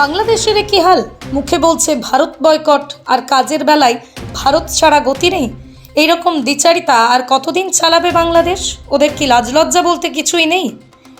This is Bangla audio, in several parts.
বাংলাদেশের কি হাল। মুখে বলছে, ভারত বয়কট, আর কাজের বেলায় ভারত ছাড়া গতি নেই। এইরকম দ্বিচারিতা আর কতদিন চালাবে বাংলাদেশ? ওদের কি লাজলজ্জা বলতে কিছুই নেই?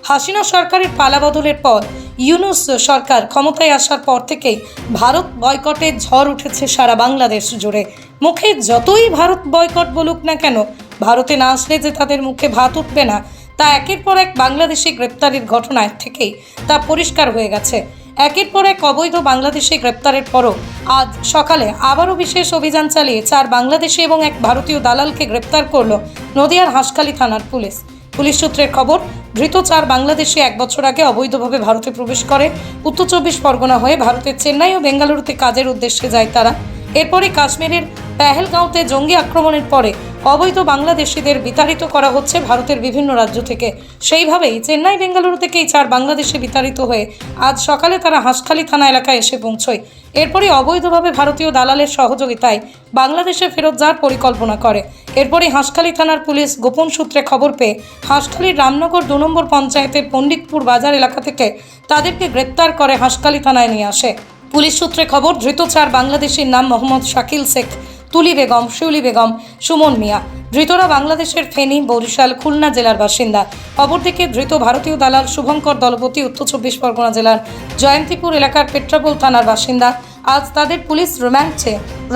হাসিনা সরকারের পালা বদলের পর ইউনুস সরকার ক্ষমতায় আসার পর থেকেই ভারত বয়কটের ঝড় উঠেছে সারা বাংলাদেশ জুড়ে। মুখে যতই ভারত বয়কট বলুক না কেন, ভারতে না আসলে যে তাদের মুখে ভাত উঠবে না, তা একের পর এক বাংলাদেশি গ্রেপ্তারের ঘটনায় থেকেই তা পরিষ্কার হয়ে গেছে। একের পর এক অবৈধ বাংলাদেশে গ্রেপ্তারের পরও আজ সকালে আবারও বিশেষ অভিযান চালিয়ে চার বাংলাদেশি এবং এক ভারতীয় দালালকে গ্রেপ্তার করল নদিয়ার হাঁসখালী থানার পুলিশ। পুলিশ সূত্রের খবর, ধৃত চার বাংলাদেশি এক বছর আগে অবৈধভাবে ভারতে প্রবেশ করে। উত্তর চব্বিশ পরগনা হয়ে ভারতের চেন্নাই ও বেঙ্গালুরুতে কাজের উদ্দেশ্যে যায় তারা। এরপরে কাশ্মীরের পেহেলগাঁওতে জঙ্গি আক্রমণের পরে অবৈধ বাংলাদেশিদের বিতাড়িত করা হচ্ছে ভারতের বিভিন্ন রাজ্য থেকে। সেইভাবেই চেন্নাই বেঙ্গালুরু থেকে চার বাংলাদেশি বিতাড়িত হয়ে আজ সকালে তারা হাঁসখালী থানা এলাকায় এসে পৌঁছয়। এরপরই অবৈধভাবে ভারতীয় দালালের সহযোগিতায় বাংলাদেশে ফেরত যাওয়ার পরিকল্পনা করে। এরপরই হাঁসখালী থানার পুলিশ গোপন সূত্রে খবর পেয়ে হাঁসখালীর রামনগর দু নম্বর পঞ্চায়েতের পণ্ডিতপুর বাজার এলাকা থেকে তাদেরকে গ্রেপ্তার করে হাঁসখালী থানায় নিয়ে আসে। পুলিশ সূত্রে খবর, ধৃত চার বাংলাদেশির নাম মোহাম্মদ শাকিল শেখ। তুলি বেগম, শিউলি বেগম, সুমন মিয়া। ধৃতরা বাংলাদেশের ফেনী, বরিশাল, খুলনা জেলার বাসিন্দা। অপরদিকে ধৃত ভারতীয় দালাল শুভঙ্কর দলপতি, উত্তর চব্বিশ পরগনা জেলার জয়ন্তীপুর এলাকার পেট্রাপোল থানার বাসিন্দা। আজ তাদের পুলিশ রিমান্ড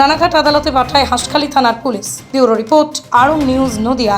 রানাঘাট আদালতে পাঠায় হাঁসখালী থানার police. Bureau report, Aarong news, Nadia.